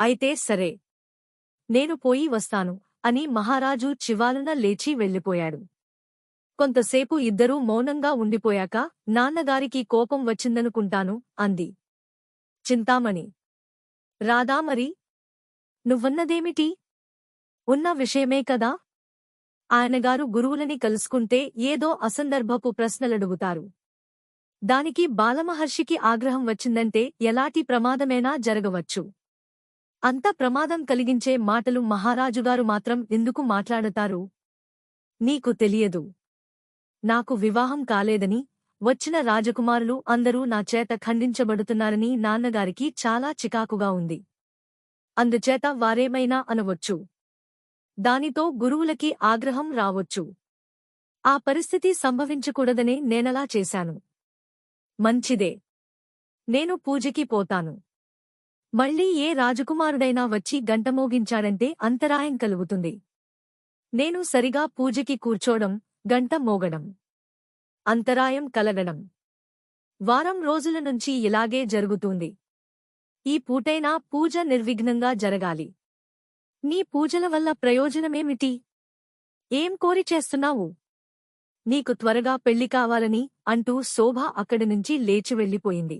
అయితే సరే. నేను పోయి వస్తాను అని మహారాజు చివాలున లేచి వెళ్ళిపోయాడు. కొంతసేపు ఇద్దరూ మౌనంగా ఉండిపోయాక నాన్నగారికి కోపం వచ్చిందనుకుంటాను అంది. చింతామణి. రాదా మరి? నువ్వన్నదేమిటి? ఉన్న విషయమే కదా? ఆయనగారు గురువులని కలుసుకుంటే ఏదో అసందర్భపు ప్రశ్నలడుగుతారు. దానికి బాలమహర్షికి ఆగ్రహం వచ్చిందంటే ఎలాంటి ప్రమాదమైనా జరగవచ్చు. అంత ప్రమాదం కలిగించే మాటలు మహారాజుగారు మాత్రం ఎందుకు మాట్లాడతారు? నీకు తెలియదు. నాకు వివాహం కాలేదని వచ్చిన రాజకుమారులు అందరూ నా చేత ఖండించబడుతున్నారని నాన్నగారికి చాలా చికాకుగా ఉంది. అందుచేత వారేమైనా అనవచ్చు. దానితో గురువులకి ఆగ్రహం రావచ్చు. ఆ పరిస్థితి సంభవించకూడదనే నేనలా చేశాను. మంచిదే. నేను పూజకి పోతాను. మళ్ళీ ఏ రాజకుమారుడైనా వచ్చి గంటమోగించాడంటే అంతరాయం కలుగుతుంది. నేను సరిగా పూజకి కూర్చోడం గంట మోగడం. అంతరాయం కలగడం. వారం రోజుల నుంచి ఇలాగే జరుగుతుంది. ఈ పూటైనా పూజ నిర్విఘ్నంగా జరగాలి. నీ పూజల వల్ల ప్రయోజనమేమిటి? ఏం కోరి చేస్తున్నావు? నీకు త్వరగా పెళ్ళి కావాలని అంటూ శోభ అక్కడి నుంచి లేచి వెళ్ళిపోయింది.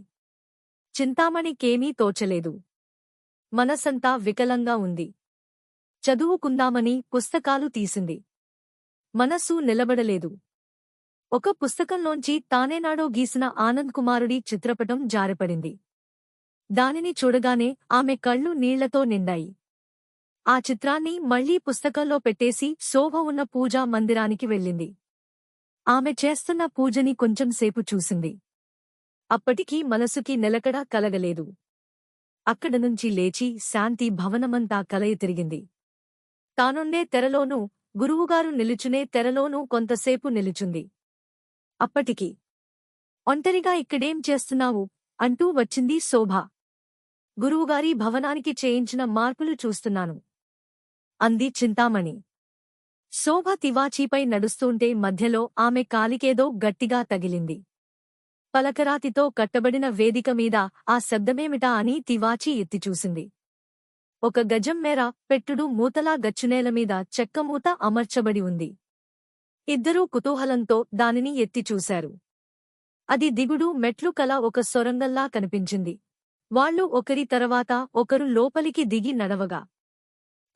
చింతామణికేమీ తోచలేదు. మనసంతా వికలంగా ఉంది. చదువుకుందామని పుస్తకాలు తీసింది. మనస్సు నిలబడలేదు. ఒక పుస్తకంలోంచి తానేనాడో గీసిన ఆనంద్ కుమారుడి చిత్రపటం జారిపడింది. దానిని చూడగానే ఆమె కళ్ళు నీళ్ళతో నిండాయి. ఆ చిత్రాన్ని మళ్ళీ పుస్తకంలో పెట్టేసి శోభ ఉన్న పూజా మందిరానికి వెళ్ళింది. ఆమె చేస్తున్న పూజని కొంచెంసేపు చూసింది. అప్పటికీ మనసుకి నిలకడ కలగలేదు. అక్కడ నుంచి లేచి శాంతి భవనమంతా కలయి తిరిగింది. తానుండే తెరలోనూ గురువుగారు నిలుచునే తెరలోనూ కొంతసేపు నిలుచుంది. అప్పటికి ఒంటరిగా ఇక్కడేం చేస్తున్నావు? అంటూ వచ్చింది శోభ. గురువుగారి భవనానికి చేయించిన మార్పులు చూస్తున్నాను. అంది చింతామణి. శోభ తివాచీపై నడుస్తుంటే మధ్యలో ఆమె కాలికేదో గట్టిగా తగిలింది. పలకరాతితో కట్టబడిన వేదిక మీద ఆ శబ్దమేమిటా అని తివాచి ఎత్తిచూసింది ఒక గజం మేర పెట్టుడు మూతలా గచ్చునేలమీద చెక్కమూత అమర్చబడి ఉంది. ఇద్దరూ కుతూహలంతో దానిని ఎత్తిచూశారు అది దిగుడు మెట్లు కల ఒక సొరంగల్లా కనిపించింది. వాళ్ళు ఒకరి తర్వాత ఒకరు లోపలికి దిగి నడవగా.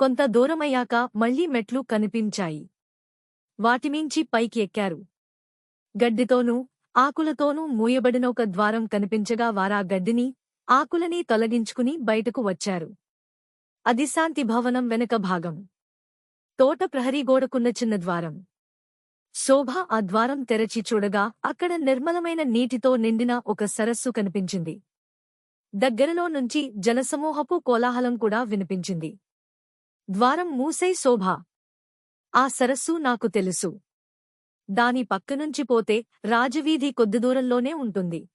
కొంత దూరమయ్యాక మళ్ళీ మెట్లు కనిపించాయి. వాటిమించి పైకి ఎక్కారు గడ్డితోనూ ఆకులతోనూ మూయబడిన ఒక ద్వారం కనిపించగా వారా గడ్డిని ఆకులని తొలగించుకుని బయటకు వచ్చారు. అది శాంతి భవనం వెనుక భాగం. తోట ప్రహరీ గోడకున్న చిన్న ద్వారం. శోభ ఆ ద్వారం తెరచి చూడగా అక్కడ నిర్మలమైన నీటితో నిండిన ఒక సరస్సు కనిపించింది. దగ్గరలో నుంచి జనసమూహపు కోలాహలం కూడా వినిపించింది. ద్వారం మూసై శోభ. ఆ సరస్సు నాకు తెలుసు. దాని పక్కనుంచి పోతే రాజవీధి కొద్ది దూరంలోనే ఉంటుంది.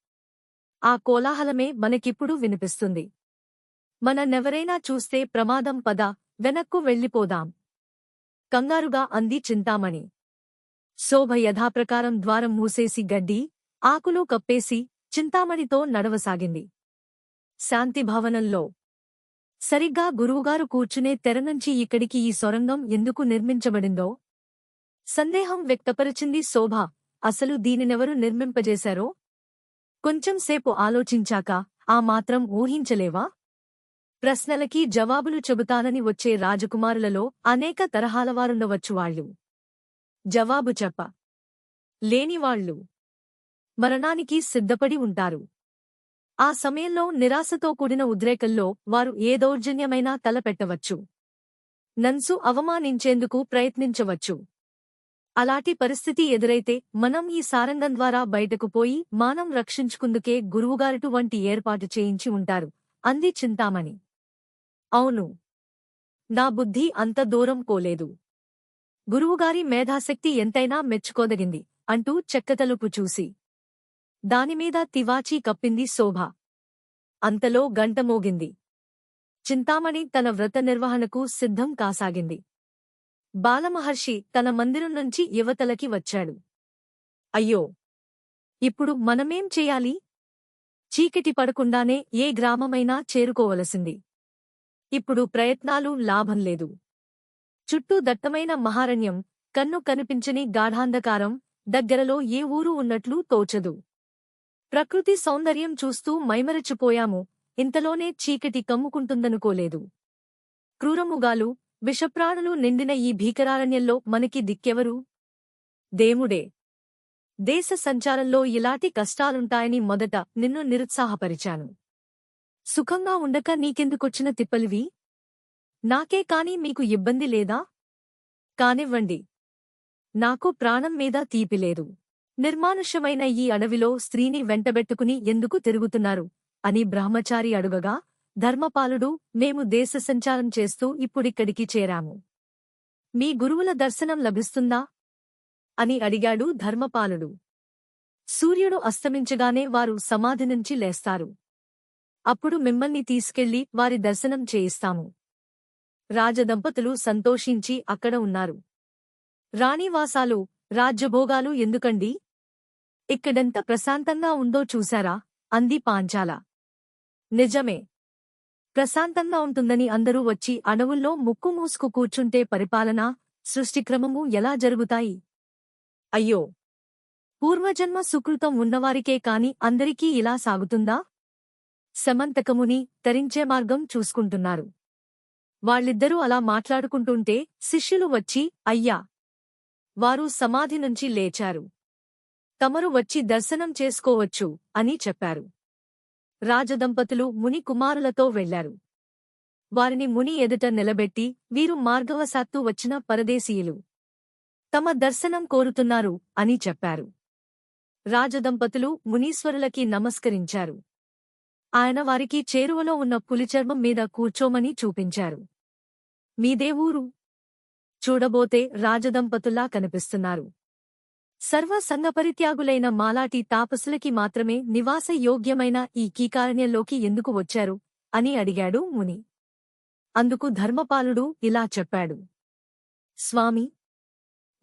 ఆ కోలాహలమే మనకిప్పుడు వినిపిస్తుంది. మననెవరైనా చూస్తే ప్రమాదం పద వెనక్కు వెళ్ళిపోదాం. కంగారుగా అంది చింతామణి. శోభ యథాప్రకారం ద్వారం మూసేసి గడ్డి ఆకులు కప్పేసి చింతామణితో నడవసాగింది. శాంతిభవనంలో సరిగ్గా గురువుగారు కూర్చునే తెరనుంచి ఇక్కడికి ఈ సొరంగం ఎందుకు నిర్మించబడిందో సందేహం వ్యక్తపరిచింది శోభ. అసలు దీనినెవరు నిర్మింపజేశారో? కొంచెంసేపు ఆలోచించాక ఆ మాత్రం ఊహించలేవా? ప్రశ్నలకి జవాబులు చెబుతానని వచ్చే రాజకుమారులలో అనేక తరహాలవారుండవచ్చు వాళ్ళు. జవాబు చెప్ప. లేనివాళ్ళు మరణానికి సిద్ధపడి ఉంటారు. ఆ సమయంలో నిరాశతో కూడిన ఉద్రేకంలో వారు ఏ దౌర్జన్యమైనా తలపెట్టవచ్చు. నన్సు అవమానించేందుకు ప్రయత్నించవచ్చు. అలాంటి పరిస్థితి ఎదురైతే మనం ఈ సారంగం ద్వారా బయటకు పోయి మానం రక్షించుకుందుకే గురువుగారిటు వంటి ఏర్పాటు చేయించి ఉంటారు. అంది చింతామణి. అవును. నా బుద్ధి అంత దూరం పోలేదు. గురువుగారి మేధాశక్తి ఎంతైనా మెచ్చుకోదగింది అంటూ చెక్కతలుపు చూసి. దానిమీద తివాచీ కప్పింది శోభ. అంతలో గంట మోగింది. చింతామణి తన వ్రత నిర్వహణకు సిద్ధం కాసాగింది. బాలమహర్షి తన మందిరం నుంచి యువతలకి వచ్చాడు. అయ్యో! ఇప్పుడు మనమేం చెయ్యాలి చీకటి పడకుండానే ఏ గ్రామమైనా చేరుకోవలసింది. ఇప్పుడు ప్రయత్నాలు లాభం లేదు. చుట్టూ దట్టమైన మహారణ్యం కన్ను కనిపించని గాఢాంధకారం దగ్గరలో ఏ ఊరు ఉన్నట్లు తోచదు. ప్రకృతి సౌందర్యం చూస్తూ మైమరచిపోయాము ఇంతలోనే చీకటి కమ్ముకుంటుందనుకోలేదు. క్రూరముగాలు విషప్రాణులు నిండిన ఈ భీకరారణ్యంలో మనకి దిక్కెవరు? దేవుడే. దేశ సంచారంలో ఇలాంటి కష్టాలుంటాయని మొదట నిన్ను నిరుత్సాహపరిచాను. సుఖంగా ఉండక నీకెందుకొచ్చిన తిప్పలివి? నాకే కాని మీకు ఇబ్బంది లేదా? కానివ్వండి. నాకు ప్రాణం మీద తీపిలేదు నిర్మానుష్యమైన ఈ అడవిలో స్త్రీని వెంటబెట్టుకుని ఎందుకు తిరుగుతున్నారు? అని బ్రహ్మచారి అడుగగా ధర్మపాలుడు మేము దేశ సంచారం చేస్తూ ఇప్పుడిక్కడికి చేరాము. మీ గురువుల దర్శనం లభిస్తుందా? అని అడిగాడు ధర్మపాలుడు. సూర్యుడు అస్తమించగానే వారు సమాధి నుంచి లేస్తారు. అప్పుడు మిమ్మల్ని తీసుకెళ్ళి వారి దర్శనం చేయిస్తాము. రాజదంపతులు సంతోషించి అక్కడ ఉన్నారు. రాణివాసాలు రాజ్యభోగాలు ఎందుకండి? ఇక్కడెంత ప్రశాంతంగా ఉందో చూశారా? అంది పాంచాల. నిజమే ప్రశాంతంగా ఉంటుందని అందరూ వచ్చి అడవుల్లో ముక్కు మూసుకు కూర్చుంటే పరిపాలన సృష్టిక్రమము ఎలా జరుగుతాయి? అయ్యో! పూర్వజన్మ సుకృతం ఉన్నవారికే కాని అందరికీ ఇలా సాగుతుందా? సమంతకముని తరించే మార్గం చూసుకుంటున్నారు. వాళ్ళిద్దరూ అలా మాట్లాడుకుంటుంటే శిష్యులు వచ్చి అయ్యా! వారు సమాధి నుంచి లేచారు. తమరు వచ్చి దర్శనం చేసుకోవచ్చు అని చెప్పారు. రాజదంపతులు ముని కుమారులతో వెళ్ళారు వారిని ముని ఎదుట నిలబెట్టి వీరు మార్గవశాత్తు వచ్చిన పరదేశీయులు. తమ దర్శనం కోరుతున్నారు అని చెప్పారు. రాజదంపతులు మునీశ్వరులకి నమస్కరించారు. ఆయన వారికి చేరువలో ఉన్న పులిచర్మం మీద కూర్చోమని చూపించారు. మీదే ఊరు చూడబోతే రాజదంపతుల్లా కనిపిస్తున్నారు. సర్వ సంగపరిత్యాగులైన మాలాటి తాపసులకి మాత్రమే నివాస యోగ్యమైన ఈ కీకారణ్యంలోకి ఎందుకు వచ్చారు? అని అడిగాడు ముని. అందుకు ధర్మపాలుడు ఇలా చెప్పాడు. స్వామి!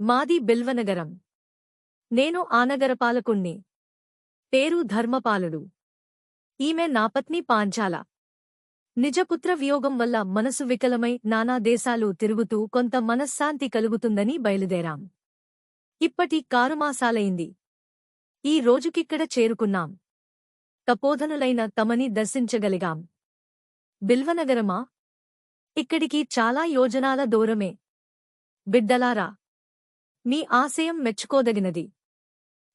మాది బిల్వనగరం. నేను ఆనగరపాలకుణ్ణి పేరు ధర్మపాలుడు. ఈమె నాపత్ని పాంచాల. నిజపుత్ర వియోగం వల్ల మనసు వికలమై నానా దేశాలు తిరుగుతూ కొంత మనశ్శాంతి కలుగుతుందని బయలుదేరాం. ఇప్పటి కారుమాసాలైంది. ఈ రోజుకిక్కడ చేరుకున్నాం. తపోధనులైన తమని దర్శించగలిగాం. బిల్వనగరమా? ఇక్కడికి చాలా యోజనాల దూరమే. బిడ్డలారా మీ ఆశయం మెచ్చుకోదగినది.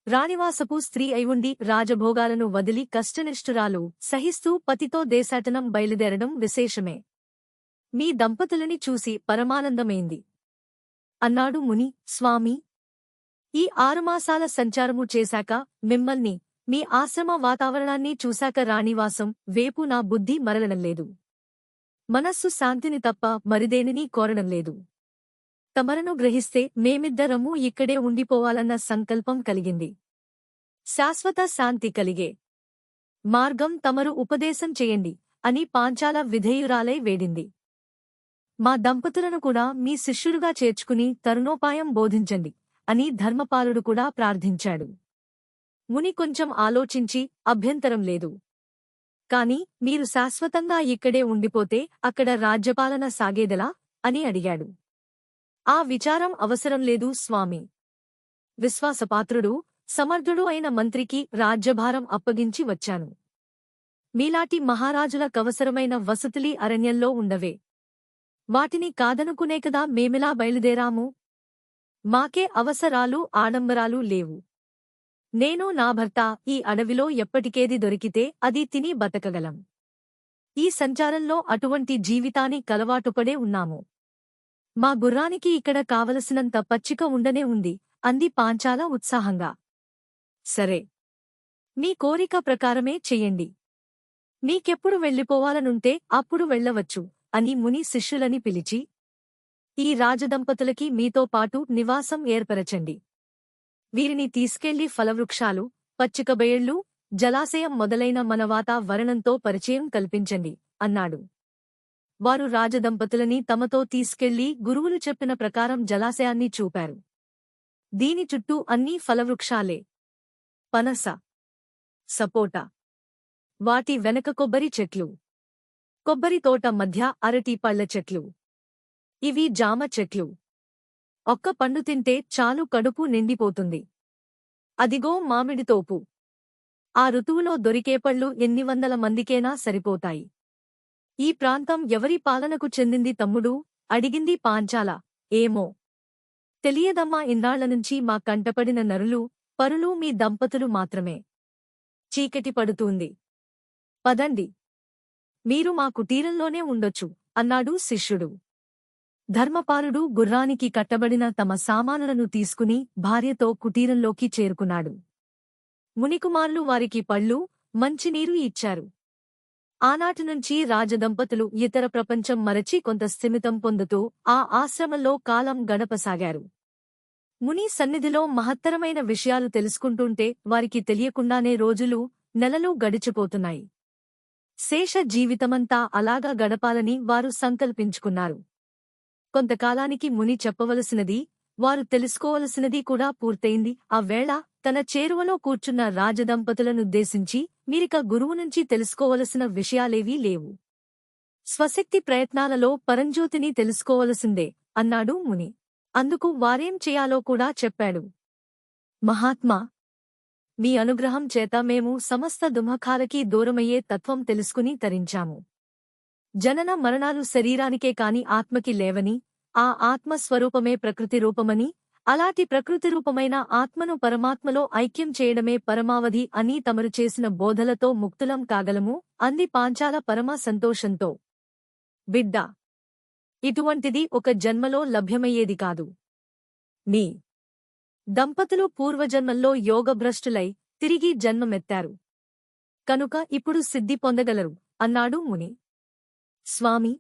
రాణివాసపు స్త్రీ అయివుండి రాజభోగాలను వదిలి కష్టనిష్ఠురాలు సహిస్తూ పతితో దేశాటనం బయలుదేరడం విశేషమే. మీ దంపతులని చూసి పరమానందమైంది? అన్నాడు ముని స్వామి ఈ ఆరుమాసాల సంచారము చేశాక మిమ్మల్ని మీ ఆశ్రమ వాతావరణాన్ని చూశాక రాణివాసం వేపు నా బుద్ధి మరలడంలేదు మనస్సు శాంతిని తప్ప మరిదేనినీ కోరడంలేదు తమరను గ్రహిస్తే మేమిద్దరమూ ఇక్కడే ఉండిపోవాలన్న సంకల్పం కలిగింది. శాశ్వత శాంతి కలిగే మార్గం తమరు ఉపదేశం చేయండి అని పాంచాల విధేయురాలై వేడింది. మా దంపతులను కూడా మీ శిష్యుడుగా చేర్చుకుని తరుణోపాయం బోధించండి. అని ధర్మపాలుడు కూడా ప్రార్థించాడు. ముని కొంచెం ఆలోచించి అభ్యంతరం లేదు. కాని మీరు శాశ్వతంగా ఇక్కడే ఉండిపోతే అక్కడ రాజ్యపాలన సాగేదెలా? అని అడిగాడు. ఆ విచారం అవసరం లేదు స్వామి. విశ్వాసపాత్రుడు సమర్థుడు అయిన మంత్రికి రాజ్యభారం అప్పగించి వచ్చాను. మీలాటి మహారాజుల కవసరమైన వసతులి అరణ్యంలో ఉండవే. వాటిని కాదనుకునే కదా మేమిలా బయలుదేరాము? మాకే అవసరాలు ఆడంబరాలు లేవు. నేను నా భర్త ఈ అడవిలో ఎప్పటికేది దొరికితే అది తిని బతకగలం. ఈ సంచారంలో అటువంటి జీవితాన్ని కలవాటుపడే ఉన్నాము. మా గుర్రానికి ఇక్కడ కావలసినంత పచ్చిక ఉండనే ఉంది అంది పాంచాల ఉత్సాహంగా. సరే. మీ కోరిక ప్రకారమే చెయ్యండి నీకెప్పుడు వెళ్ళిపోవాలనుంటే అప్పుడు వెళ్ళవచ్చు అని ముని శిష్యులని పిలిచి ఈ రాజదంపతులకి మీతో పాటు నివాసం ఏర్పరచండి. వీరిని తీసుకెళ్ళి ఫలవృక్షాలు పచ్చికబయళ్ళు జలాశయం మొదలైన మన వాతావరణంతో పరిచయం కల్పించండి అన్నాడు. వారు రాజదంపతులని తమతో తీసుకెళ్ళి గురువులు చెప్పిన ప్రకారం జలాశయాన్ని చూపారు. దీని చుట్టూ అన్నీ ఫలవృక్షాలే. పనస సపోటా వాటి వెనక కొబ్బరి చెట్లు. కొబ్బరి తోట మధ్య అరటి పళ్ళ చెట్లు. ఇవి జామ చెట్లు. ఒక్క పండు తింటే చాలు కడుపు నిండిపోతుంది. అదిగో మామిడి తోపు. ఆ ఋతువులో దొరికే పళ్ళు ఎన్ని వందల మందికేనా సరిపోతాయి. ఈ ప్రాంతం ఎవరి పాలనకు చెందింది తమ్ముడు? అడిగింది పాంచాల. ఏమో. తెలియదమ్మా ఇందాళ్ళ నుంచి మా కంటపడిన నరులు పరులు మీ దంపతులు మాత్రమే. చీకటి పడుతూంది. పదండి. మీరు మా కుటీరంలోనే ఉండొచ్చు అన్నాడు శిష్యుడు. ధర్మపాలుడు గుర్రానికి కట్టబడిన తమ సామానులను తీసుకుని భార్యతో కుటీరంలోకి చేరుకున్నాడు. మునికుమార్లు వారికి పళ్ళు మంచినీరు ఇచ్చారు. ఆనాటి నుంచి రాజదంపతులు ఇతర ప్రపంచం మరచి కొంత స్థిమితం పొందుతూ ఆ ఆశ్రమంలో కాలం గడపసాగారు. ముని సన్నిధిలో మహత్తరమైన విషయాలు తెలుసుకుంటుంటే వారికి తెలియకుండానే రోజులు నెలలు గడిచిపోతున్నాయి. శేష జీవితమంతా అలాగా గడపాలని వారు సంకల్పించుకున్నారు. కొంతకాలానికి ముని చెప్పవలసినది వారు తెలుసుకోవలసినది కూడా పూర్తయింది. ఆ వేళ తన చేరువలో కూర్చున్న రాజదంపతులనుద్దేశించి మీరిక గురువు నుంచి తెలుసుకోవలసిన విషయాలేవీ లేవు. స్వశక్తి ప్రయత్నాలలో పరంజ్యోతిని తెలుసుకోవలసిందే అన్నాడు ముని. అందుకు వారేం చేయాలో కూడా చెప్పాడు. మహాత్మా మీ అనుగ్రహం చేత మేము సమస్త దుమఖాలకి దూరమయ్యే తత్వం తెలుసుకుని తరించాము. జనన మరణాలు శరీరానికే కాని ఆత్మకి లేవని ఆ ఆత్మస్వరూపమే ప్రకృతి రూపమని అలాంటి ప్రకృతి రూపమైన ఆత్మను పరమాత్మలో ఐక్యం చేయడమే పరమావధి అని తమరు చేసిన బోధలతో ముక్తులం కాగలము అంది పాంచాల పరమ సంతోషంతో. బిడ్డ! ఇటువంటిది ఒక జన్మలో లభ్యమయ్యేది కాదు. నీ దంపతులు పూర్వజన్మల్లో యోగభ్రష్టులై తిరిగి జన్మమెత్తారు. కనుక ఇప్పుడు సిద్ధి పొందగలరు అన్నాడు ముని. స్వామి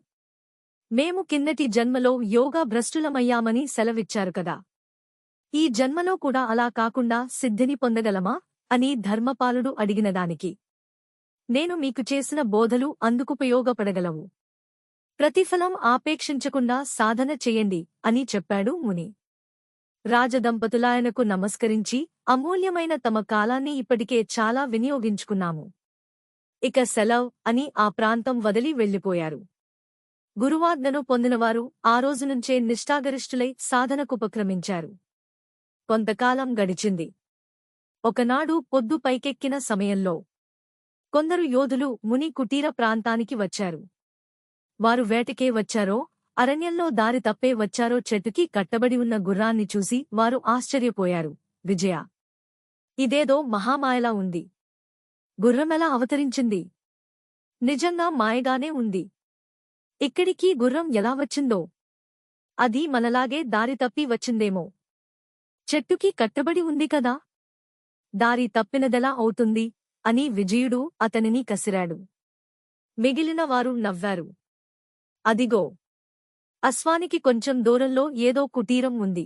మేము కిందటి జన్మలో యోగా భ్రష్టులమయ్యామని సెలవిచ్చారు కదా. ఈ జన్మలో కూడా అలా కాకుండా సిద్ధిని పొందగలమా? అని ధర్మపాలుడు అడిగినదానికి నేను మీకు చేసిన బోధలు అందుకుపయోగపడగలవు ప్రతిఫలం ఆపేక్షించకుండా సాధన చెయ్యండి అని చెప్పాడు ముని. రాజదంపతులాయనకు నమస్కరించి అమూల్యమైన తమ కాలాన్ని ఇప్పటికే చాలా వినియోగించుకున్నాము. ఇక సెలవ్ అని ఆ ప్రాంతం వదిలి వెళ్ళిపోయారు గురువాజ్ఞను పొందినవారు ఆ రోజునుంచే నిష్ఠాగరిష్ఠులై సాధనకుపక్రమించారు కొంతకాలం గడిచింది. ఒకనాడు పొద్దు పైకెక్కిన సమయంలో కొందరు యోధులు ముని కుటీర ప్రాంతానికి వచ్చారు. వారు వేటకే వచ్చారో అరణ్యంలో దారి తప్పే వచ్చారో చెట్టుకి కట్టబడి ఉన్న గుర్రాన్ని చూసి వారు ఆశ్చర్యపోయారు. విజయ! ఇదేదో మహామాయలా ఉంది. గుర్రమెలా అవతరించింది? నిజంగా మాయగానే ఉంది. ఇక్కడికి గుర్రం ఎలా వచ్చిందో? అది మనలాగే దారి తప్పి వచ్చిందేమో. చెట్టుకి కట్టబడి ఉంది కదా? దారి తప్పినదెలా అవుతుంది? అని విజయుడు అతనిని కసిరాడు. మిగిలిన వారు నవ్వారు. అదిగో! అశ్వానికి కొంచెం దూరంలో ఏదో కుటీరం ఉంది.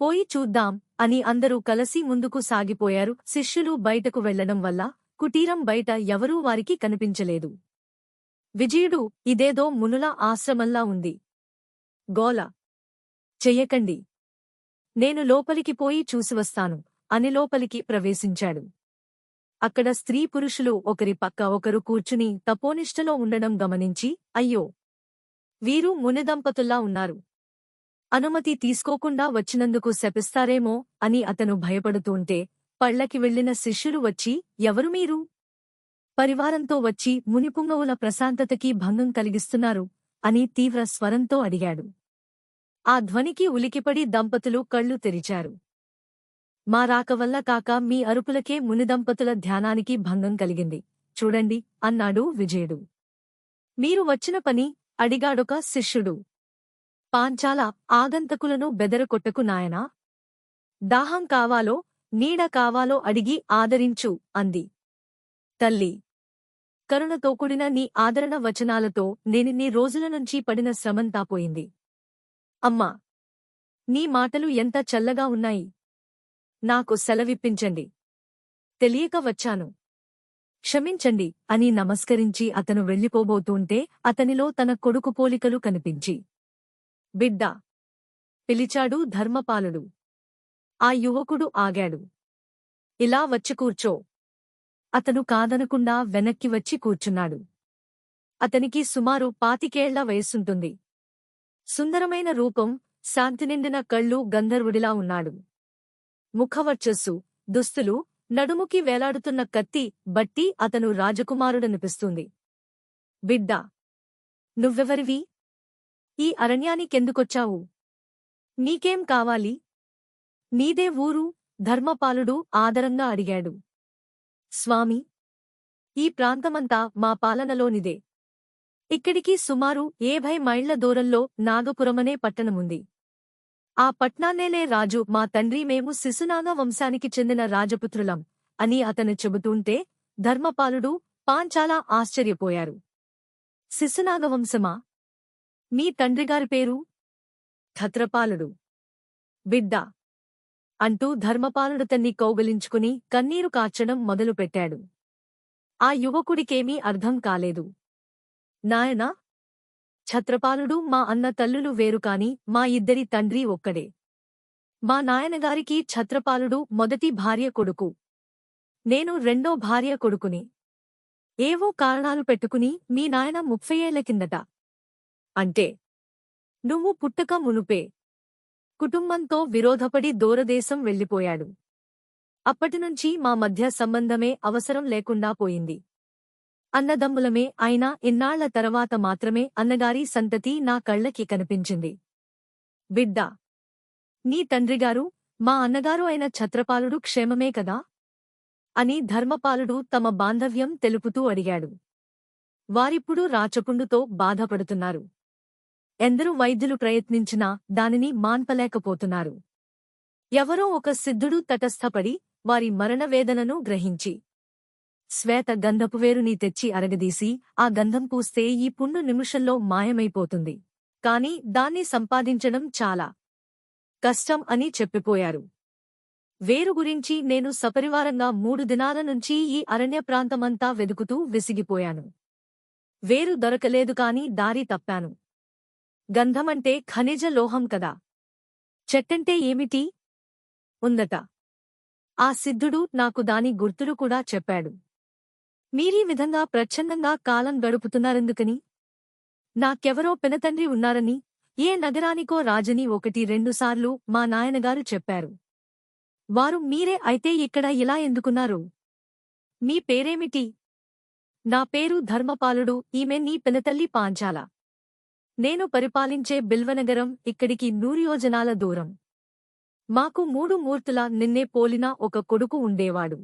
పోయి చూద్దాం అని అందరూ కలసి ముందుకు సాగిపోయారు. శిష్యులు బయటకు వెళ్ళడం వల్ల కుటీరం బయట ఎవరూ వారికి కనిపించలేదు. విజయుడు ఇదేదో మునుల ఆశ్రమంలా ఉంది. గోల చెయ్యకండి. నేను లోపలికి పోయి చూసివస్తాను అని లోపలికి ప్రవేశించాడు. అక్కడ స్త్రీ పురుషులు ఒకరి పక్క ఒకరు కూర్చుని తపోనిష్టలో ఉండడం గమనించి అయ్యో! వీరు మునిదంపతుల్లా ఉన్నారు. అనుమతి తీసుకోకుండా వచ్చినందుకు శపిస్తారేమో అని అతను భయపడుతూంటే పళ్ళకి వెళ్ళిన శిష్యులు వచ్చి ఎవరు మీరు? పరివారంతో వచ్చి మునిపుంగవుల ప్రశాంతతకి భంగం కలిగిస్తున్నారు అని తీవ్ర స్వరంతో అడిగాడు. ఆ ధ్వనికి ఉలికిపడి దంపతులు కళ్ళు తెరిచారు. మా రాక వల్ల కాక మీ అరుపులకే మునిదంపతుల ధ్యానానికి భంగం కలిగింది. చూడండి అన్నాడు విజయుడు. మీరు వచ్చిన పని అడిగాడొక శిష్యుడు. పాంచాల ఆగంతకులను బెదరకొట్టకు నాయనా. దాహం కావాలో నీడ కావాలో అడిగి ఆదరించు అంది. తల్లి కరుణతో కూడిన నీ ఆదరణ వచనాలతో నేనిన్ని రోజుల నుంచి పడిన శ్రమంతా పోయింది. అమ్మా నీ మాటలు ఎంత చల్లగా ఉన్నాయి. నాకు సెలవిప్పించండి. తెలియక వచ్చాను. క్షమించండి అని నమస్కరించి అతను వెళ్ళిపోబోతూంటే అతనిలో తన కొడుకు పోలికలు కనిపించి. బిడ్డ పిలిచాడు ధర్మపాలుడు. ఆ యువకుడు ఆగాడు. ఇలా వచ్చి కూర్చో. అతను కాదనకుండా వెనక్కి వచ్చి కూర్చున్నాడు. అతనికి సుమారు పాతికేళ్ళ వయస్సుంటుంది సుందరమైన రూపం శాంతి నిండిన కళ్ళు గంధర్వుడిలా ఉన్నాడు. ముఖవర్చస్సు దుస్తులు నడుముకి వేలాడుతున్న కత్తి బట్టి అతను రాజకుమారుడనిపిస్తుంది. బిడ్డ! నువ్వెవరివి? ఈ అరణ్యానికెందుకొచ్చావు? నీకేం కావాలి? నీదే ఊరు ధర్మపాలుడు ఆదరంగా అడిగాడు. స్వామి ఈ ప్రాంతమంతా మా పాలనలోనిదే. ఇక్కడికి సుమారు ఏభై మైళ్ళ దూరంలో నాగపురమనే పట్టణముంది. ఆ పట్నాన్నేలే రాజు మా తండ్రి మేము శిశునాగ వంశానికి చెందిన రాజపుత్రులం అని అతను చెబుతుంటే ధర్మపాలుడు పాంచాలా ఆశ్చర్యపోయారు. శిశునాగవంశమా మీ తండ్రిగారి పేరు? ఖత్రపాలుడు బిడ్డ అంటూ ధర్మపాలుడతన్ని కౌగలించుకుని కన్నీరు కార్చడం మొదలుపెట్టాడు. ఆ యువకుడికేమీ అర్థం కాలేదు. నాయనా ఛత్రపాలుడు మా అన్న తల్లులు వేరు కాని మా ఇద్దరి తండ్రి ఒక్కడే. మా నాయనగారికి ఛత్రపాలుడు మొదటి భార్య కొడుకు. నేను రెండో భార్య కొడుకుని. ఏవో కారణాలు పెట్టుకుని మీ నాయన ముప్పై ఏళ్ళ కిందట. అంటే నువ్వు పుట్టక మునుపే. కుటుంబంతో విరోధపడి దూరదేశం వెళ్ళిపోయాడు. అప్పటినుంచి మా మధ్య సంబంధమే అవసరం లేకుండా పోయింది. అన్నదమ్ములమే అయినా ఇన్నాళ్ళ తర్వాత మాత్రమే అన్నగారి సంతతి నా కళ్ళకి కనిపించింది. బిడ్డ! నీ తండ్రిగారు మా అన్నగారు అయిన ఛత్రపాలుడు క్షేమమే కదా? అని ధర్మపాలుడు తమ బాంధవ్యం తెలుపుతూ అడిగాడు. వారిప్పుడు రాచపుండుతో బాధపడుతున్నారు. ఎందరు వైద్యులు ప్రయత్నించినా దానిని మాన్పలేకపోతున్నారు. ఎవరో ఒక సిద్ధుడు తటస్థపడి వారి మరణవేదనను గ్రహించి శ్వేత గంధపువేరుని తెచ్చి అరగదీసి ఆ గంధం పూస్తే ఈ పుండు నిమిషంలో మాయమైపోతుంది. కాని దాన్ని సంపాదించడం చాలా కష్టం అని చెప్పిపోయారు. వేరు గురించి నేను సపరివారంగా మూడు దినాల నుంచి ఈ అరణ్య ప్రాంతమంతా వెదుకుతూ విసిగిపోయాను. వేరు దొరకలేదు కాని దారి తప్పాను. గంధమంటే ఖనిజ లోహం కదా. చెట్టంటే ఏమిటి? ఉందట. ఆ సిద్ధుడు నాకు దాని గుర్తులు కూడా చెప్పాడు. మీరీ విధంగా ప్రచ్ఛన్నంగా కాలం గడుపుతున్నారెందుకని? నాకెవరో పెనతండ్రి ఉన్నారని ఏ నగరానికో రాజని ఒకటి రెండుసార్లు మా నాయనగారు చెప్పారు. వారు మీరే అయితే ఇక్కడ ఇలా ఎందుకున్నారు? మీ పేరేమిటి? నా పేరు ధర్మపాలుడు ఈమె నీ పెనతల్లి పాంచాల. నేను పరిపాలించే బిల్వనగరం ఇక్కడికి నూరియోజనాల దూరం. మాకు మూడు మూర్తుల నిన్నే పోలిన ఒక కొడుకు ఉండేవాడు.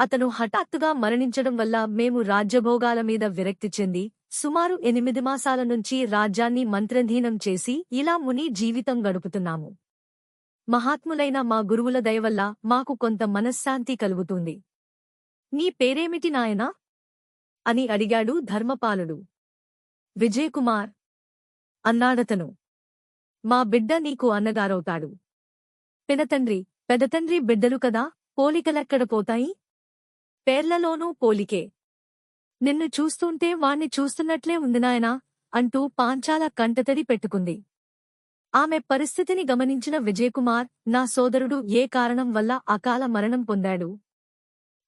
అతను హఠాత్తుగా మరణించడం వల్ల మేము రాజ్యభోగాల మీద విరక్తి చెంది సుమారు ఎనిమిది మాసాల నుంచి రాజ్యాన్ని మంత్రధీనం చేసి ఇలా ముని జీవితం గడుపుతున్నాము. మహాత్ములైన మా గురువుల దయవల్ల మాకు కొంత మనశ్శాంతి కలుగుతుంది. నీ పేరేమిటి నాయనా? అని అడిగాడు ధర్మపాలుడు. విజయకుమార్. అన్నాడతను. మా బిడ్డ నీకు అన్నగారవుతాడు. పినతండ్రి పెదతండ్రి బిడ్డలు కదా పోలికలెక్కడ పోతాయి? పేర్లలోనూ పోలికే. నిన్ను చూస్తుంటే వాణ్ణి చూస్తున్నట్లే ఉంది నాయనా అంటూ పాంచాల కంటతడి పెట్టుకుంది. ఆమె పరిస్థితిని గమనించిన విజయకుమార్ నా సోదరుడు ఏ కారణం వల్ల అకాల మరణం పొందాడు?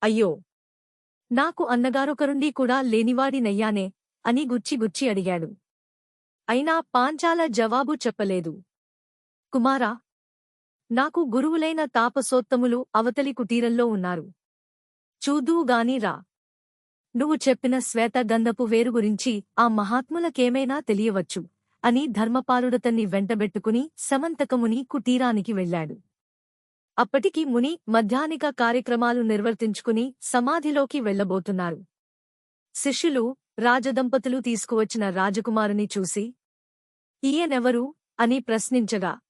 అయ్యో! నాకు అన్నగారొకరుండి కూడా లేనివాడినయ్యానే అని గుచ్చి గుచ్చి అడిగాడు. అయినా పాంచాల జవాబు చెప్పలేదు. కుమారా నాకు గురువులైన తాపసోత్తములు అవతలి కుటీరంలో ఉన్నారు. చూదూగాని రా. నువ్వు చెప్పిన శ్వేతగంధపు వేరు గురించి ఆ మహాత్ములకేమైనా తెలియవచ్చు అని ధర్మపాలుడతన్ని వెంటబెట్టుకుని సమంతకముని కుటీరానికి వెళ్ళాడు అప్పటికి ముని మధ్యాహ్నిక కార్యక్రమాలు నిర్వర్తించుకుని సమాధిలోకి వెళ్ళబోతున్నారు శిష్యులు రాజదంపతులు తీసుకువచ్చిన రాజకుమారుని చూసి ఈయనెవరు? అని ప్రశ్నించగా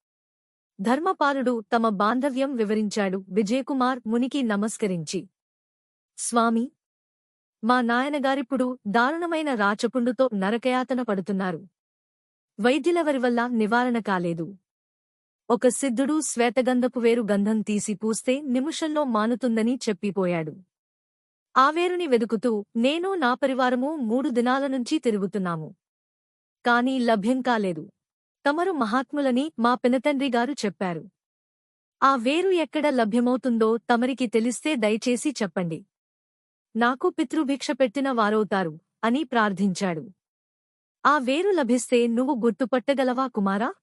ధర్మపాలుడు తమ బాంధవ్యం వివరించాడు విజయకుమార్ మునికి నమస్కరించి స్వామి మా నాయనగారిప్పుడు దారుణమైన రాచపుండుతో నరకయాతన పడుతున్నారు. వైద్యులెవరి వల్ల నివారణ కాలేదు. ఒక సిద్ధుడు శ్వేతగంధపు వేరు గంధం తీసి పూస్తే నిమిషంలో మానుతుందని చెప్పిపోయాడు. ఆవేరుని వెదుకుతూ నేను నా పరివారము మూడు దినాల నుంచి తిరుగుతున్నాము. కాని లభ్యం కాలేదు. తమరు మహాత్ములని మా పినతండ్రిగారు చెప్పారు. ఆ వేరు ఎక్కడ లభ్యమవుతుందో తమరికి తెలిస్తే దయచేసి చెప్పండి. నాకు పితృభిక్ష పెట్టిన వారవుతారు అని ప్రార్థించాడు. ఆ వేరు లభిస్తే నువ్వు గుర్తుపట్టగలవా కుమారా?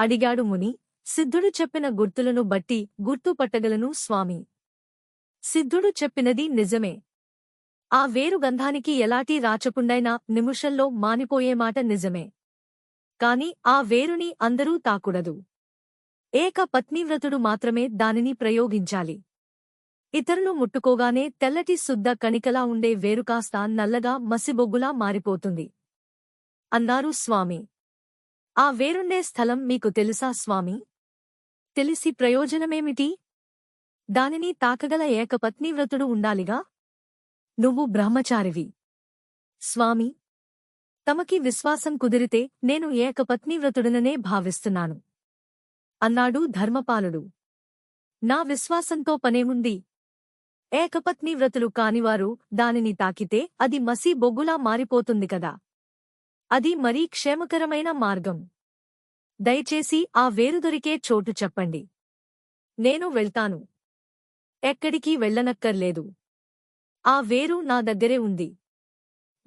అడిగాడు ముని. సిద్ధుడు చెప్పిన గుర్తులను బట్టి గుర్తుపట్టగలను స్వామి. సిద్ధుడు చెప్పినది నిజమే. ఆ వేరు గంధానికి రాచకుండైనా రాచపుండైనా నిమిషంలో మానిపోయే మాట నిజమే. కాని ఆ వేరుని అందరూ తాకూడదు. ఏక పత్నీవ్రతుడు మాత్రమే దానిని ప్రయోగించాలి. ఇతరులు ముట్టుకోగానే తెల్లటి శుద్ధ కణికలా ఉండే వేరు కాస్త నల్లగా మసిబొగ్గులా మారిపోతుంది. అన్నారు స్వామి. ఆ వేరుండే స్థలం మీకు తెలుసా స్వామి? తెలిసి ప్రయోజనమేమిటి? దానిని తాకగల ఏకపత్నీవ్రతుడు ఉండాలిగా? నువ్వు బ్రహ్మచారివి. స్వామి తమకి విశ్వాసం కుదిరితే నేను ఏకపత్నీవ్రతుడననే భావిస్తున్నాను. అన్నాడు ధర్మపాలుడు. నా విశ్వాసంతో పనేముంది? ఏకపత్నీవ్రతులు కానివారు దానిని తాకితే అది మసి బొగ్గులా మారిపోతుంది కదా? అది మరీ క్షేమకరమైన మార్గం. దయచేసి ఆ వేరు దొరికే చోటు చెప్పండి. నేను వెళ్తాను. ఎక్కడికీ వెళ్ళనక్కర్లేదు. ఆ వేరు నా దగ్గరే ఉంది.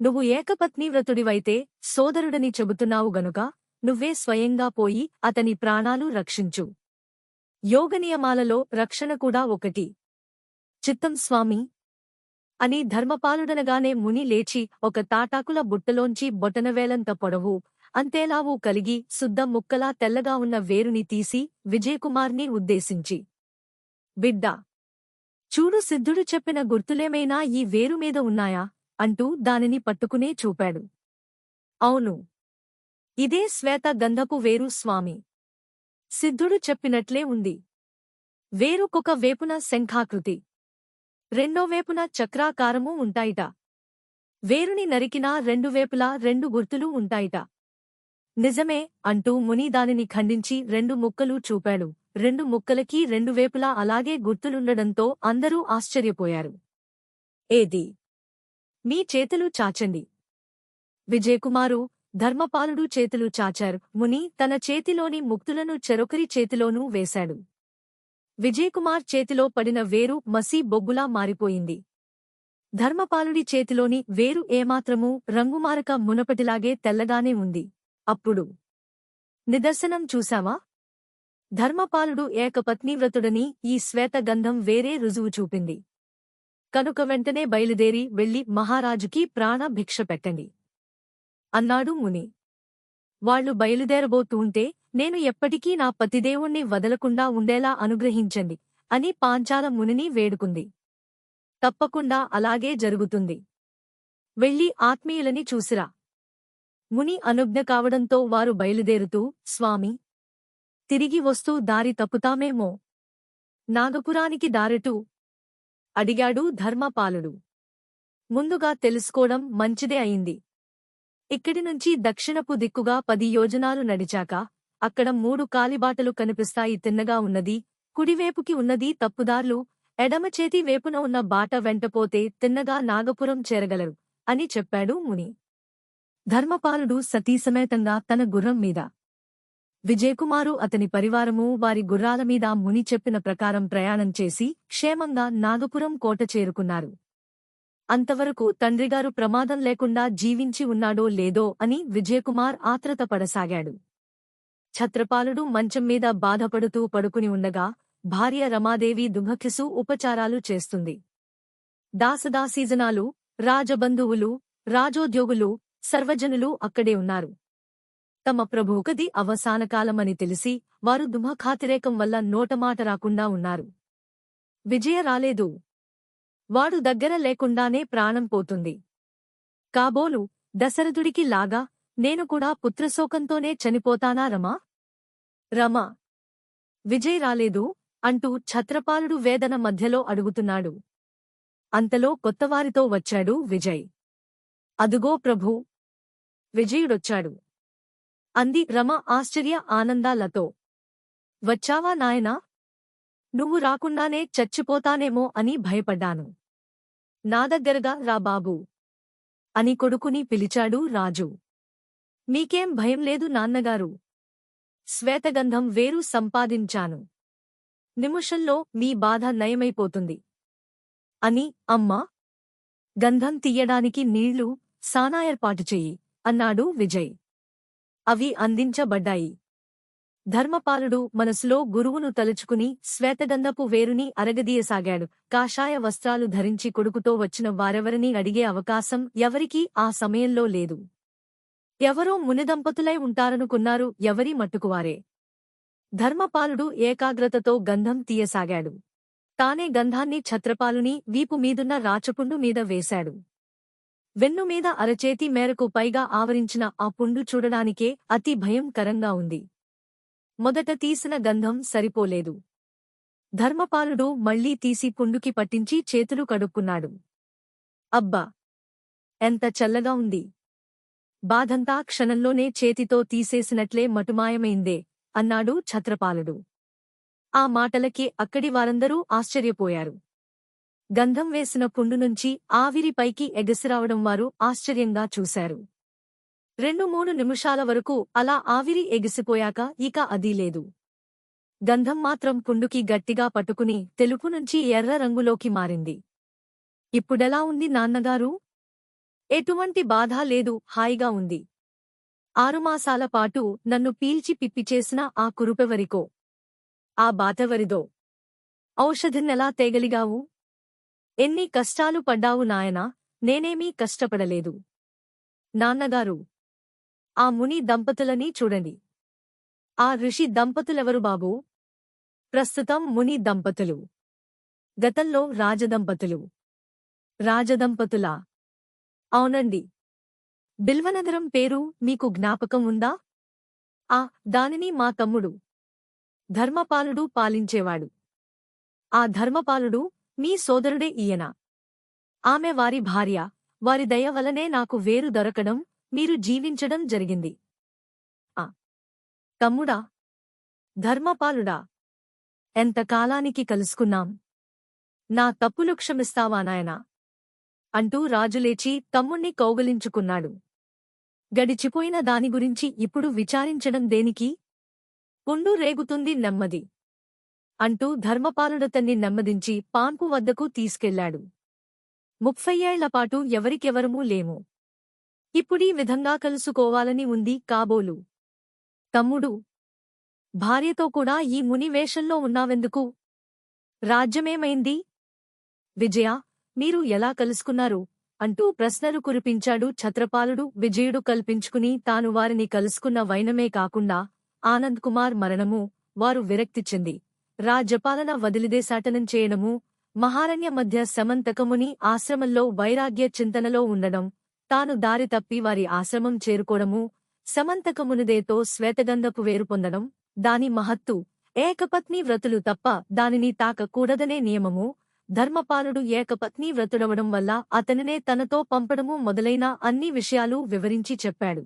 నువ్వు ఏకపత్నీవ్రతుడివైతే సోదరుడని చెబుతున్నావు గనుక నువ్వే స్వయంగా పోయి అతని ప్రాణాలు రక్షించు. యోగనియమాలలో రక్షణ కూడా ఒకటి. చిత్తం స్వామి! అని ధర్మపాలుడనగానే ముని లేచి ఒక తాటాకుల బుట్టలోంచి బొటనవేలంత పొడవు అంతేలావు కలిగి శుద్ధ ముక్కలా తెల్లగా ఉన్న వేరుని తీసి విజయకుమార్ని ఉద్దేశించి. బిడ్డా! చూడు సిద్ధుడు చెప్పిన గుర్తులేమైనా ఈ వేరు మీద ఉన్నాయా? అంటూ దానిని పట్టుకునే చూపాడు. అవును. ఇదే శ్వేత గంధపు వేరు స్వామి. సిద్ధుడు చెప్పినట్లే ఉంది. వేరుకొక వేపున శంఖాకృతి. రెండో వేపున చక్రాకారమూ ఉంటాయిట. వేరుని నరికినా రెండు వేపులా రెండు గుర్తులు ఉంటాయిట. నిజమే అంటూ ముని దానిని ఖండించి రెండు ముక్కలు చూపాడు. రెండు ముక్కలకి రెండు వేపులా అలాగే గుర్తులుండడంతో అందరూ ఆశ్చర్యపోయారు. ఏది? మీ చేతులు చాచండి. విజయకుమారు ధర్మపాలుడు చేతులు చాచారు. ముని తన చేతిలోని ముక్తులను చెరొకరి చేతిలోనూ వేశాడు. విజయకుమార్ చేతిలో పడిన వేరు మసీ బొగ్గులా మారిపోయింది. ధర్మపాలుడి చేతిలోని వేరు ఏమాత్రమూ రంగుమారక మునపటిలాగే తెల్లగానే ఉంది. అప్పుడు నిదర్శనం చూశావా? ధర్మపాలుడు ఏకపత్నివ్రతుడని ఈ శ్వేతగంధం వేరే రుజువు చూపింది. కనుక వెంటనే బయలుదేరి వెళ్ళి మహారాజుకి ప్రాణ భిక్ష పెట్టండి. అన్నాడు ముని. వాళ్ళు బయలుదేరబోతూంటే నేను ఎప్పటికీ నా పతిదేవుణ్ణి వదలకుండా ఉండేలా అనుగ్రహించండి అని పాంచాల మునిని వేడుకుంది. తప్పకుండా అలాగే జరుగుతుంది. వెళ్ళి ఆత్మీయులని చూసిరా. ముని అనుజ్ఞ కావడంతో వారు బయలుదేరుతూ స్వామి తిరిగి వస్తూ దారి తప్పుతామేమో నాగపురానికి దారెటూ అడిగాడు ధర్మపాలుడు. ముందుగా తెలుసుకోవడం మంచిదే అయింది. ఇక్కడి నుంచి దక్షిణపు దిక్కుగా పది యోజనాలు నడిచాక అక్కడ మూడు కాలిబాటలు కనిపిస్తాయి తిన్నగా ఉన్నది కుడివేపుకి ఉన్నది తప్పుదార్లు ఎడమచేతి వేపున ఉన్న బాట వెంటపోతే తిన్నగా నాగపురం చేరగలరు అని చెప్పాడు ముని. ధర్మపాలుడు సతీసమేతంగా తన గుర్రం మీద. విజయకుమారు అతని పరివారము వారి గుర్రాల మీద ముని చెప్పిన ప్రకారం ప్రయాణం చేసి క్షేమంగా నాగపురం కోట చేరుకున్నారు. అంతవరకు తండ్రిగారు ప్రమాదం లేకుండా జీవించి ఉన్నాడో లేదో అని విజయకుమార్ ఆత్రత పడసాగాడు. ఛత్రపాలుడు మంచం మీద బాధపడుతూ పడుకుని ఉండగా భార్య రమాదేవి దుభకిసు ఉపచారాలు చేస్తుంది. దాసదాసీజనాలు రాజబంధువులు రాజోద్యోగులు సర్వజనులు అక్కడే ఉన్నారు. తమ ప్రభువుకది అవసానకాలమని తెలిసి వారు దుమఖాతిరేకం వల్ల నోటమాట రాకుండా ఉన్నారు. విజయ రాలేదు. వాడు దగ్గర లేకుండానే ప్రాణం పోతుంది. కాబోలు దశరథుడికి లాగా నేను కూడా పుత్రశోకంతోనే చనిపోతానా రమా? రమా! విజయ్ రాలేదు అంటూ ఛత్రపాలుడు వేదన మధ్యలో అడుగుతున్నాడు. అంతలో కొత్తవారితో వచ్చాడు విజయ్. అదుగో ప్రభూ! విజయుడొచ్చాడు. అంది రమ ఆశ్చర్య ఆనందాలతో. వచ్చావా నాయనా? నువ్వు రాకుండానే చచ్చిపోతానేమో అని భయపడ్డాను. నా దగ్గరగా రా బాబూ అని కొడుకుని పిలిచాడు రాజు. మీకేం భయం లేదు నాన్నగారు. శ్వేతగంధం వేరు సంపాదించాను. నిమిషంలో మీ బాధ నయమైపోతుంది అని అమ్మా. గంధం తీయడానికి నీళ్ళు సానా ఏర్పాటు చెయ్యి. అన్నాడు విజయ్. అవి అందించబడ్డాయి. ధర్మపాలుడు మనసులో గురువును తలుచుకుని శ్వేతగంధపు వేరుని అరగదీయసాగాడు. కాషాయ వస్త్రాలు ధరించి కొడుకుతో వచ్చిన వారెవరినీ అడిగే అవకాశం ఎవరికీ ఆ సమయంలో లేదు. ఎవరో మునిదంపతులై ఉంటారనుకున్నారు ఎవరి మట్టుకువారే? ధర్మపాలుడు ఏకాగ్రతతో గంధం తీయసాగాడు. తానే గంధాన్ని ఛత్రపాలుని వీపు మీదున్న రాచపుండు మీద వేశాడు. వెన్నుమీద అరచేతి మేరకు పైగా ఆవరించిన ఆ పుండు చూడడానికే అతి భయంకరంగా ఉంది. మొదట తీసిన గంధం సరిపోలేదు. ధర్మపాలుడు మళ్ళీ తీసి పుండుకి పట్టించి చేతులు కడుక్కున్నాడు. అబ్బా! ఎంత చల్లగా ఉంది. బాధంతా క్షణంలోనే చేతితో తీసేసినట్లే మటుమాయమైందే అన్నాడు ఛత్రపాలుడు. ఆ మాటలకి అక్కడి వారందరూ ఆశ్చర్యపోయారు. గంధం వేసిన పుండు నుంచి ఆవిరి పైకి ఎగసిరావడం వారు ఆశ్చర్యంగా చూశారు. రెండు మూడు నిమిషాల వరకు అలా ఆవిరి ఎగిసిపోయాక ఇక అదీ లేదు. గంధం మాత్రం పుండుకి గట్టిగా పట్టుకుని తెలుపు నుంచి ఎర్ర రంగులోకి మారింది. ఇప్పుడెలా ఉంది నాన్నగారు? ఎటువంటి బాధ లేదు హాయిగా ఉంది. ఆరుమాసాల పాటు నన్ను పీల్చి పిప్పిచేసిన ఆ కురుపెవరికో? ఆ బాతెవరిదో? ఔషధిన్నెలా తేగలిగావు? ఎన్ని కష్టాలు పడ్డావు నాయనా? నేనేమీ కష్టపడలేదు. నాన్నగారు ఆ ముని దంపతులని చూడండి. ఆ ఋషి దంపతులెవరు బాబూ? ప్రస్తుతం ముని దంపతులు. గతంలో రాజదంపతులు. రాజదంపతులా? అవునండి. బిల్వనగరం పేరు మీకు జ్ఞాపకం ఉందా? ఆ దానిని మా తమ్ముడు ధర్మపాలుడు పాలించేవాడు. ఆ ధర్మపాలుడు మీ సోదరుడే ఈయన. ఆమె వారి భార్య. వారి దయ వలనే నాకు వేరు దొరకడం మీరు జీవించడం జరిగింది. ఆ తమ్ముడా. ధర్మపాలుడా. ఎంతకాలానికి కలుసుకున్నాం. నా తప్పులు క్షమిస్తావా నాయనా? అంటూ రాజులేచి తమ్ముణ్ణి కౌగలించుకున్నాడు. గడిచిపోయిన దాని గురించి ఇప్పుడు విచారించడం దేనికి? పుండు రేగుతుంది నెమ్మది. అంటూ ధర్మపాలుడతన్ని నెమ్మదించి పాన్పు వద్దకు తీసుకెళ్ళాడు. ముప్పయ్యేళ్ళపాటు ఎవరికెవరమూ లేము. ఇప్పుడీ విధంగా కలుసుకోవాలని ఉంది కాబోలు. తమ్ముడు! భార్యతో కూడా ఈ ముని వేషంలో ఉన్నావెందుకు? రాజ్యమేమైంది? విజయ మీరు ఎలా కలుసుకున్నారు? అంటూ ప్రశ్నలు కురిపించాడు ఛత్రపాలుడు విజయుడు కల్పించుకుని తాను వారిని కలుసుకున్న వైనమే కాకుండా ఆనంద్ కుమార్ మరణము వారు విరక్తి చెంది రాజ్యపాలన వదిలిదేశాటనం చేయడము మహారణ్య మధ్య సమంతకముని ఆశ్రమంలో వైరాగ్య చింతనలో ఉండడం తాను దారి తప్పి వారి ఆశ్రమం చేరుకోవడము సమంతకమునిదేతో శ్వేతగంధపు వేరు పొందడం దాని మహత్తు ఏకపత్ని వ్రతులు తప్ప దానిని తాకకూడదనే నియమము ధర్మపాలుడు ఏకపత్ని వ్రతుడవడం వల్ల అతనినే తనతో పంపడము మొదలైన అన్ని విషయాలు వివరించి చెప్పాడు.